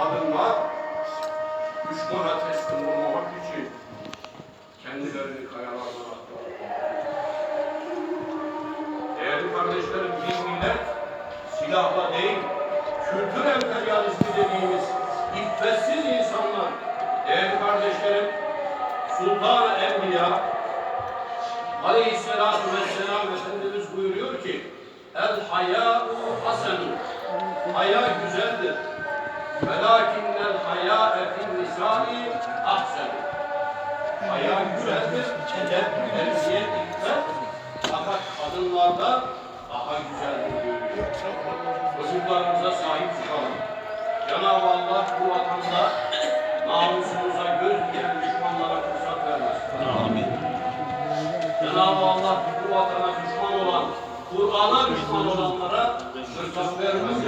kadınlar düşmana teslim olmamak için kendilerini kayalardan attılar. Değerli kardeşlerim, biz millet silahla değil, kültür emperyalizmi dediğimiz iffetsiz insanlar, değerli kardeşlerim, Sultan-ı Enbiya Aleyhisselatü Vesselam Efendimiz buyuruyor ki El hayâ'u hasenun Haya güzeldir. Velakinnel hayâ'e fin nisâi ahsen Haya güzeldir. Edep, tembiyet, iffet fakat kadınlarda daha güzeldir buyuruyor. Çocuklarımıza sahip çıkalım. Cenab-ı Allah bu vatanda namusumuza göz düşmanlara fırsat vermesin. Amin. Cenab-ı Allah bu vatana düşman olan, Kur'an'a düşman olanlara fırsat vermesin.